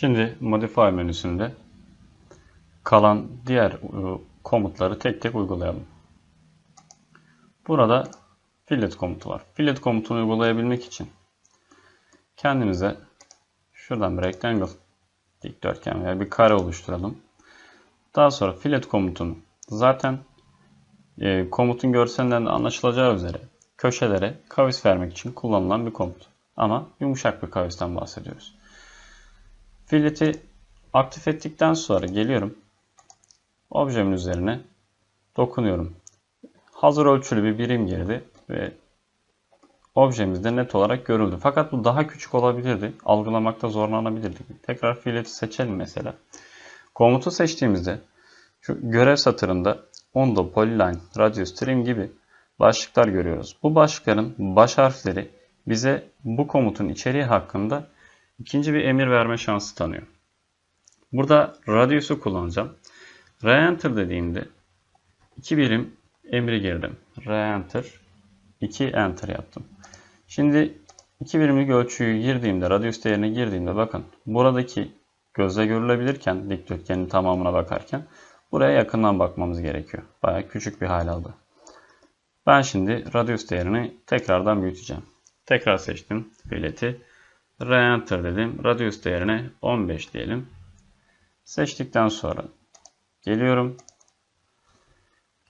Şimdi Modify menüsünde kalan diğer e, komutları tek tek uygulayalım. Burada fillet komutu var. Fillet komutunu uygulayabilmek için kendimize şuradan bir rectangle dikdörtgen veya bir kare oluşturalım. Daha sonra fillet komutunu zaten e, komutun görselinden de anlaşılacağı üzere köşelere kavis vermek için kullanılan bir komut. Ama yumuşak bir kavisten bahsediyoruz. Filleti aktif ettikten sonra geliyorum. Objemin üzerine dokunuyorum. Hazır ölçülü bir birim girdi ve objemizde net olarak görüldü. Fakat bu daha küçük olabilirdi. Algılamakta zorlanabilirdik. Tekrar filleti seçelim mesela. Komutu seçtiğimizde şu görev satırında ondo, polyline, radius, trim gibi başlıklar görüyoruz. Bu başlıkların baş harfleri bize bu komutun içeriği hakkında ikinci bir emir verme şansı tanıyor. Burada radius'u kullanacağım. Re-enter dediğimde iki birim emri girdim. Re-enter 2 enter yaptım. Şimdi iki birimlik ölçüyü girdiğimde, radius değerine girdiğimde bakın buradaki gözle görülebilirken dikdörtgenin tamamına bakarken buraya yakından bakmamız gerekiyor. Baya küçük bir hal aldı. Ben şimdi radius değerini tekrardan büyüteceğim. Tekrar seçtim fileti. Re-enter dedim. Radius değerine 15 diyelim. Seçtikten sonra geliyorum.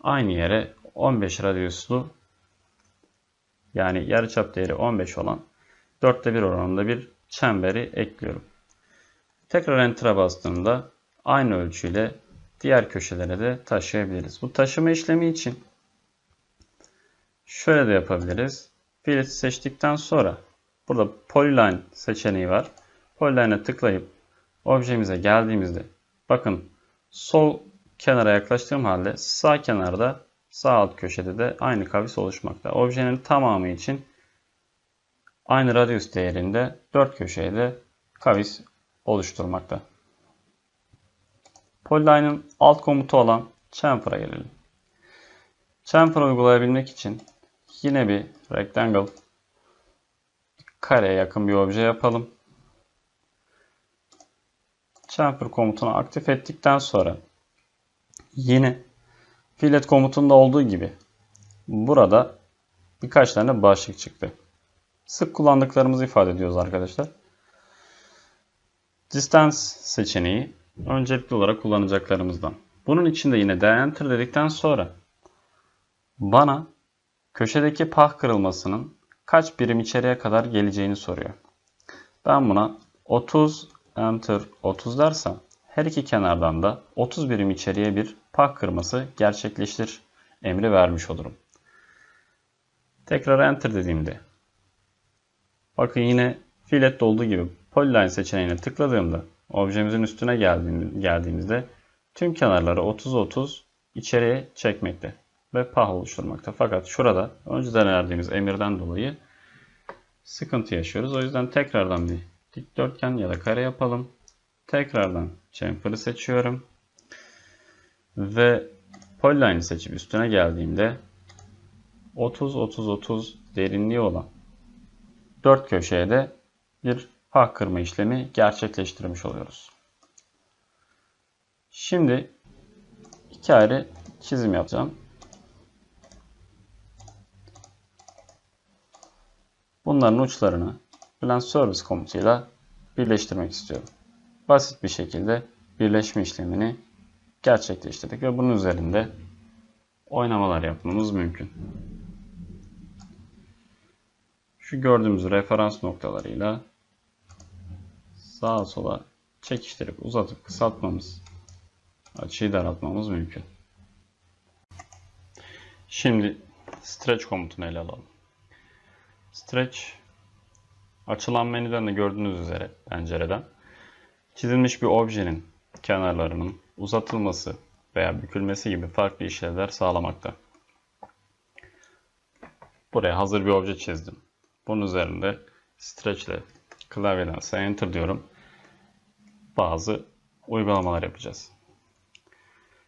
Aynı yere 15 radiuslu yani yarıçap değeri 15 olan 4'te 1 oranında bir çemberi ekliyorum. Tekrar Enter'a bastığımda aynı ölçüyle diğer köşelere de taşıyabiliriz. Bu taşıma işlemi için şöyle de yapabiliriz. Filleti seçtikten sonra burada Polyline seçeneği var. Polyline'e tıklayıp objemize geldiğimizde bakın sol kenara yaklaştığım halde sağ kenarda sağ alt köşede de aynı kavis oluşmakta. Objenin tamamı için aynı radius değerinde dört köşeye de kavis oluşturmakta. Polyline'ın alt komutu olan chamfer'a gelelim. Chamfer uygulayabilmek için yine bir rectangle kareye yakın bir obje yapalım. Chamfer komutunu aktif ettikten sonra yine fillet komutunda olduğu gibi burada birkaç tane başlık çıktı. Sık kullandıklarımızı ifade ediyoruz arkadaşlar. Distance seçeneği öncelikli olarak kullanacaklarımızdan. Bunun içinde yine de enter dedikten sonra bana köşedeki pah kırılmasının kaç birim içeriye kadar geleceğini soruyor. Ben buna 30 enter 30 dersem her iki kenardan da 30 birim içeriye bir pah kırması gerçekleştir emri vermiş olurum. Tekrar enter dediğimde bakın yine fillet olduğu gibi polyline seçeneğine tıkladığımda objemizin üstüne geldiğimizde tüm kenarları 30-30 içeriye çekmekte ve pah oluşturmakta. Fakat şurada önceden verdiğimiz emirden dolayı sıkıntı yaşıyoruz. O yüzden tekrardan bir dikdörtgen ya da kare yapalım. Tekrardan chamfer'ı seçiyorum. Ve polyline'i seçip üstüne geldiğimde 30-30-30 derinliği olan 4 köşeye de bir pah kırma işlemi gerçekleştirmiş oluyoruz. Şimdi iki ayrı çizim yapacağım. Bunların uçlarını Blend Service komutuyla birleştirmek istiyorum. Basit bir şekilde birleşme işlemini gerçekleştirdik ve bunun üzerinde oynamalar yapmamız mümkün. Şu gördüğümüz referans noktalarıyla sağa sola çekiştirip uzatıp kısaltmamız, açıyı daraltmamız mümkün. Şimdi stretch komutunu ele alalım. Stretch açılan menüden de gördüğünüz üzere pencereden çizilmiş bir objenin kenarlarının uzatılması veya bükülmesi gibi farklı işlevler sağlamakta. Buraya hazır bir obje çizdim. Bunun üzerinde stretch ile klavyeden enter diyorum. Bazı uygulamalar yapacağız.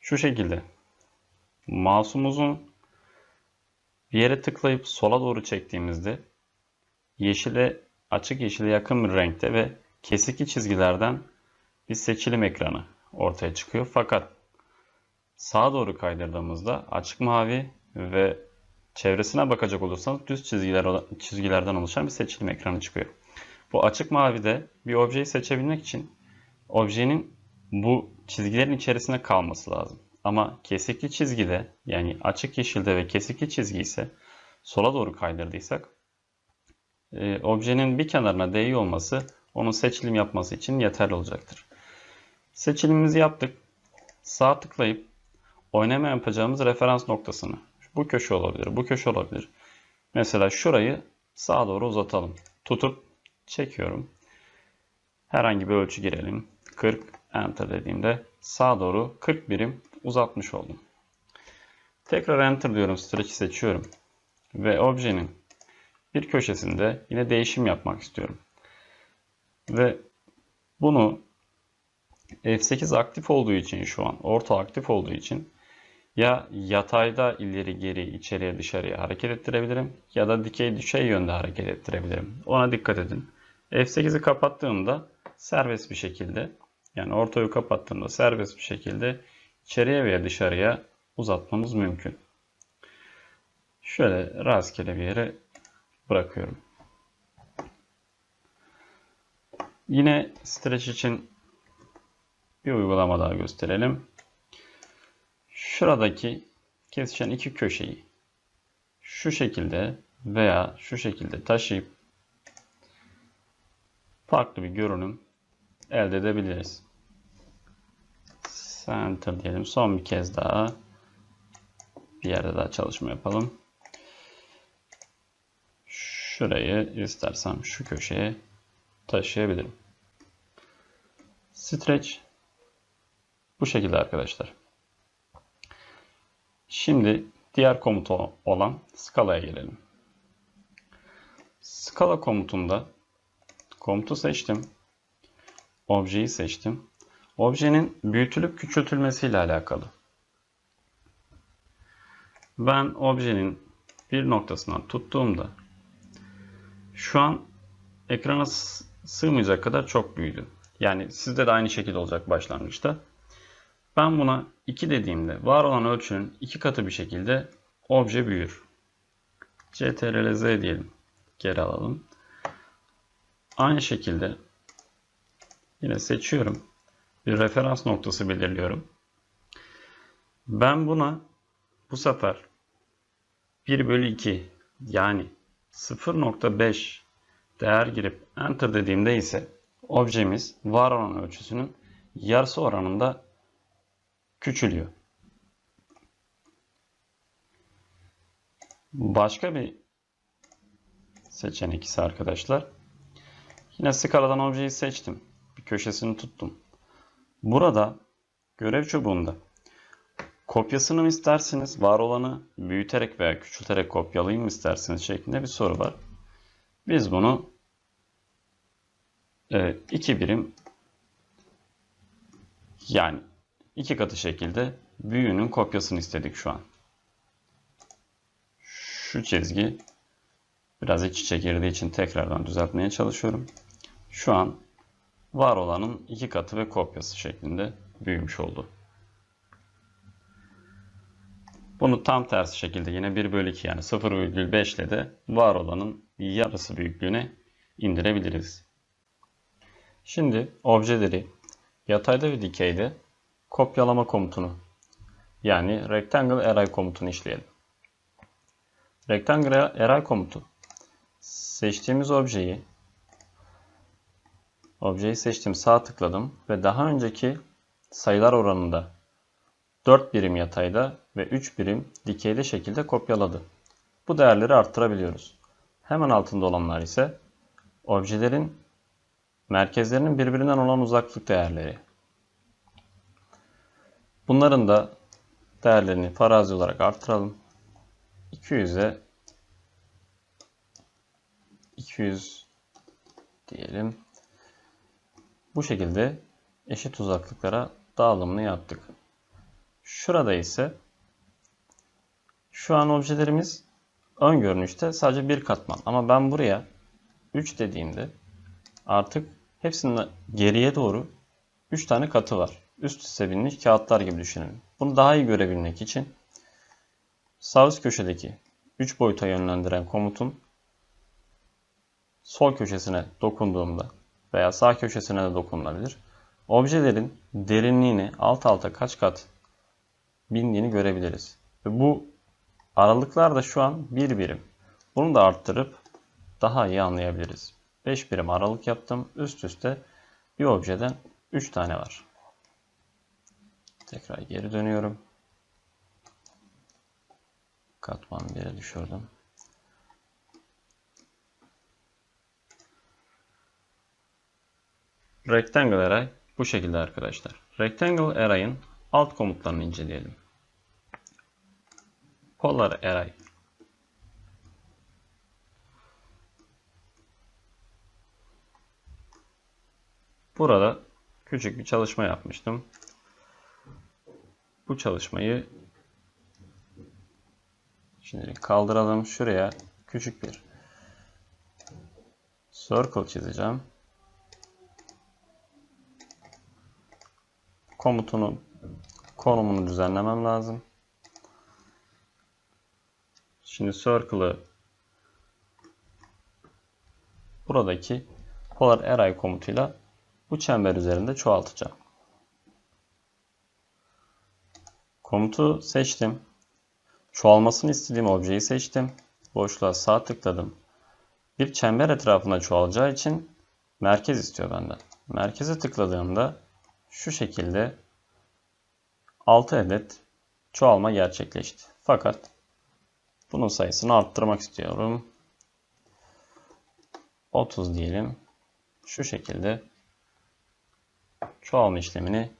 Şu şekilde mouse'umuzun bir yere tıklayıp sola doğru çektiğimizde yeşile açık yeşile yakın bir renkte ve kesikli çizgilerden bir seçilim ekranı ortaya çıkıyor. Fakat sağa doğru kaydırdığımızda açık mavi ve çevresine bakacak olursanız düz çizgiler, çizgilerden oluşan bir seçilim ekranı çıkıyor. Bu açık mavide bir objeyi seçebilmek için objenin bu çizgilerin içerisinde kalması lazım. Ama kesikli çizgide yani açık yeşilde ve kesikli çizgi ise sola doğru kaydırdıysak e, objenin bir kenarına değiyor olması onun seçilim yapması için yeterli olacaktır. Seçilimimizi yaptık. Sağ tıklayıp oynama yapacağımız referans noktasını bu köşe olabilir, bu köşe olabilir. Mesela şurayı sağa doğru uzatalım. Tutup çekiyorum. Herhangi bir ölçü girelim. 40 enter dediğimde sağa doğru 40 birim uzatmış oldum. Tekrar enter diyorum. Stretch'i seçiyorum. Ve objenin bir köşesinde yine değişim yapmak istiyorum. Ve bunu F8 aktif olduğu için şu an orta aktif olduğu için ya yatayda ileri geri içeriye dışarıya hareket ettirebilirim ya da dikey düşey yönde hareket ettirebilirim. Ona dikkat edin. F8'i kapattığımda serbest bir şekilde yani ortayı kapattığımda serbest bir şekilde içeriye veya dışarıya uzatmamız mümkün. Şöyle rastgele bir yere bırakıyorum. Yine stretch için bir uygulama daha gösterelim. Şuradaki kesişen iki köşeyi şu şekilde veya şu şekilde taşıyıp farklı bir görünüm elde edebiliriz. Center diyelim. Son bir kez daha bir yerde daha çalışma yapalım. Şurayı istersem şu köşeye taşıyabilirim. Stretch bu şekilde arkadaşlar. Şimdi diğer komut olan Scala'ya gelelim. Scala komutunda komutu seçtim. Objeyi seçtim. Objenin büyütülüp küçültülmesiyle alakalı. Ben objenin bir noktasından tuttuğumda şu an ekrana sığmayacak kadar çok büyüdü. Yani sizde de aynı şekilde olacak başlangıçta. Ben buna 2 dediğimde var olan ölçünün 2 katı bir şekilde obje büyür. CTRL Z diyelim. Geri alalım. Aynı şekilde yine seçiyorum. Bir referans noktası belirliyorum. Ben buna bu sefer 1 bölü 2 yani 0.5 değer girip enter dediğimde ise objemiz var olan ölçüsünün yarısı oranında küçülüyor. Başka bir seçenek ise arkadaşlar. Yine skaladan objeyi seçtim. Bir köşesini tuttum. Burada görev çubuğunda kopyasını mı isterseniz var olanı büyüterek veya küçülterek kopyalayayım mı isterseniz şeklinde bir soru var. Biz bunu e, iki birim yani iki katı şekilde büyüğünün kopyasını istedik şu an. Şu çizgi biraz iç içe girdiği için tekrardan düzeltmeye çalışıyorum. Şu an var olanın iki katı ve kopyası şeklinde büyümüş oldu. Bunu tam tersi şekilde yine 1 bölü 2 yani 0,5 ile de var olanın yarısı büyüklüğüne indirebiliriz. Şimdi objeleri yatayda ve dikeyde kopyalama komutunu yani rectangle array komutunu işleyelim. Rectangle array komutu seçtiğimiz objeyi objeyi seçtim sağ tıkladım ve daha önceki sayılar oranında 4 birim yatayda ve 3 birim dikeyde şekilde kopyaladı. Bu değerleri arttırabiliyoruz. Hemen altında olanlar ise objelerin merkezlerinin birbirinden olan uzaklık değerleri. Bunların da değerlerini farazi olarak arttıralım. 200'e 200 diyelim. Bu şekilde eşit uzaklıklara dağılımını yaptık. Şurada ise şu an objelerimiz ön görünüşte sadece bir katman. Ama ben buraya 3 dediğimde artık hepsinin geriye doğru 3 tane katı var. Üst üste binmiş kağıtlar gibi düşünün. Bunu daha iyi görebilmek için sağ üst köşedeki 3 boyuta yönlendiren komutun sol köşesine dokunduğumda veya sağ köşesine de dokunulabilir. Objelerin derinliğini alt alta kaç kat bindiğini görebiliriz. Ve bu aralıklar da şu an bir birim. Bunu da arttırıp daha iyi anlayabiliriz. 5 birim aralık yaptım. Üst üste bir objeden 3 tane var. Tekrar geri dönüyorum. Katman 1'e düşürdüm. Rectangle array bu şekilde arkadaşlar. Rectangle array'ın alt komutlarını inceleyelim. Polar array Burada küçük bir çalışma yapmıştım. Bu çalışmayı şimdi kaldıralım. Şuraya küçük bir circle çizeceğim. Komutunun konumunu düzenlemem lazım. Şimdi circle'ı buradaki polar array komutuyla bu çember üzerinde çoğaltacağım. Komutu seçtim. Çoğalmasını istediğim objeyi seçtim. Boşluğa sağ tıkladım. Bir çember etrafına çoğalacağı için merkez istiyor benden. Merkeze tıkladığımda şu şekilde 6 adet çoğalma gerçekleşti. Fakat bunun sayısını arttırmak istiyorum. 30 diyelim. Şu şekilde çoğalma işlemini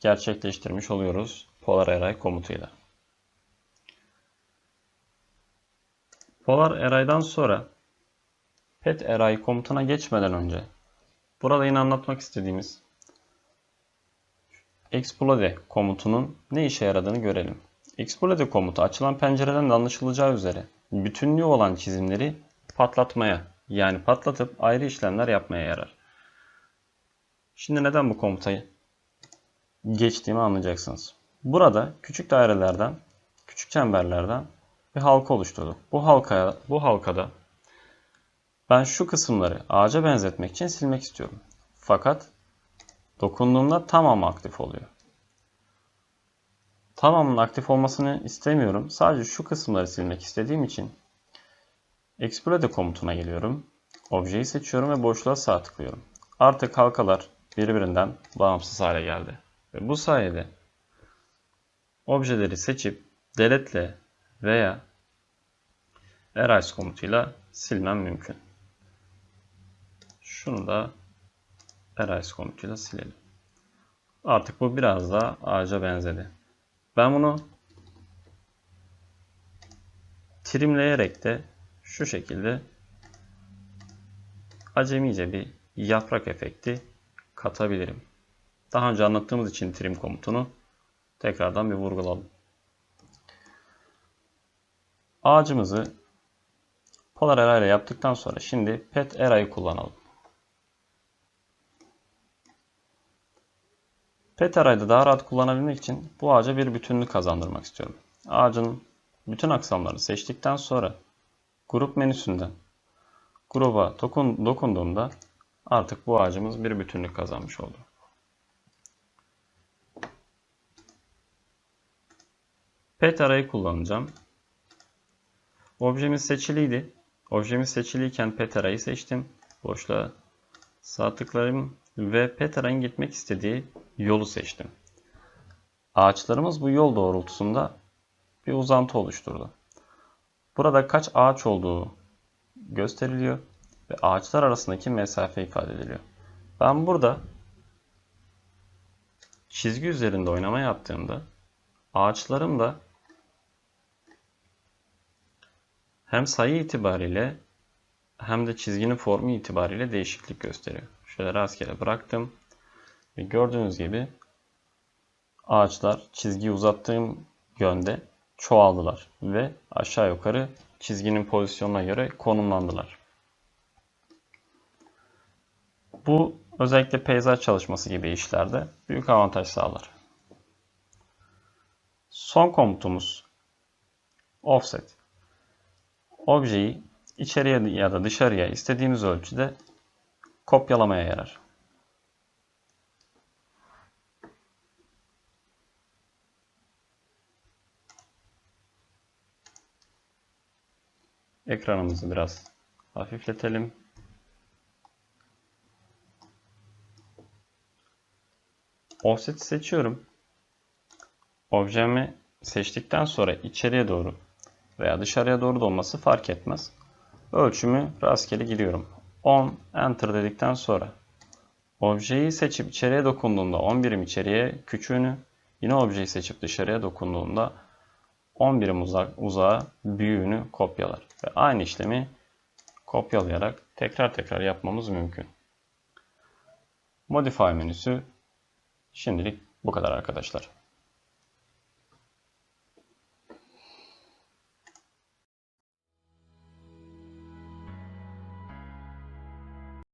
gerçekleştirmiş oluyoruz Polar Array komutuyla. Polar Array'dan sonra Pet Array komutuna geçmeden önce burada yine anlatmak istediğimiz Explode komutunun ne işe yaradığını görelim. Explode komutu açılan pencereden de anlaşılacağı üzere bütünlüğü olan çizimleri patlatmaya yani patlatıp ayrı işlemler yapmaya yarar. Şimdi neden bu komutayı geçtiğimi anlayacaksınız. Burada küçük dairelerden, küçük çemberlerden bir halka oluşturduk. Bu halkaya, bu halkada ben şu kısımları ağaca benzetmek için silmek istiyorum. Fakat dokunduğumda tamamı aktif oluyor. Tamamının aktif olmasını istemiyorum. Sadece şu kısımları silmek istediğim için Explode komutuna geliyorum. Objeyi seçiyorum ve boşluğa sağ tıklıyorum. Artık halkalar birbirinden bağımsız hale geldi. Ve bu sayede objeleri seçip delete'le veya erase komutuyla silmem mümkün. Şunu da erase komutuyla silelim. Artık bu biraz daha ağaca benzedi. Ben bunu trimleyerek de şu şekilde acemice bir yaprak efekti katabilirim. Daha önce anlattığımız için trim komutunu tekrardan bir vurgulayalım. Ağacımızı Polar Array ile yaptıktan sonra şimdi Pet Array'ı kullanalım. Pet daha rahat kullanabilmek için bu ağaca bir bütünlük kazandırmak istiyorum. Ağacın bütün aksamlarını seçtikten sonra grup menüsünden gruba dokun, dokunduğumda artık bu ağacımız bir bütünlük kazanmış oldu. Pet kullanacağım. Objemiz seçiliydi. Objemiz seçiliyken pet seçtim. Boşluğa sağ tıklarım ve pet arayın gitmek istediği yolu seçtim. Ağaçlarımız bu yol doğrultusunda bir uzantı oluşturdu. Burada kaç ağaç olduğu gösteriliyor ve ağaçlar arasındaki mesafe ifade ediliyor. Ben burada çizgi üzerinde oynama yaptığımda ağaçlarım da hem sayı itibariyle hem de çizginin formu itibariyle değişiklik gösteriyor. Şöyle rastgele bıraktım. Ve gördüğünüz gibi ağaçlar çizgiyi uzattığım yönde çoğaldılar ve aşağı yukarı çizginin pozisyonuna göre konumlandılar. Bu özellikle peyzaj çalışması gibi işlerde büyük avantaj sağlar. Son komutumuz offset. Objeyi içeriye ya da dışarıya istediğimiz ölçüde kopyalamaya yarar. Ekranımızı biraz hafifletelim. Offset seçiyorum. Objemi seçtikten sonra içeriye doğru veya dışarıya doğru da olması fark etmez. Ölçümü rastgele giriyorum. 10 Enter dedikten sonra objeyi seçip içeriye dokunduğumda 10 birim içeriye küçüğünü, yine objeyi seçip dışarıya dokunduğumda 10 birim uzak, uzağa büyüğünü kopyalar. Ve aynı işlemi kopyalayarak tekrar tekrar yapmamız mümkün. Modify menüsü şimdilik bu kadar arkadaşlar.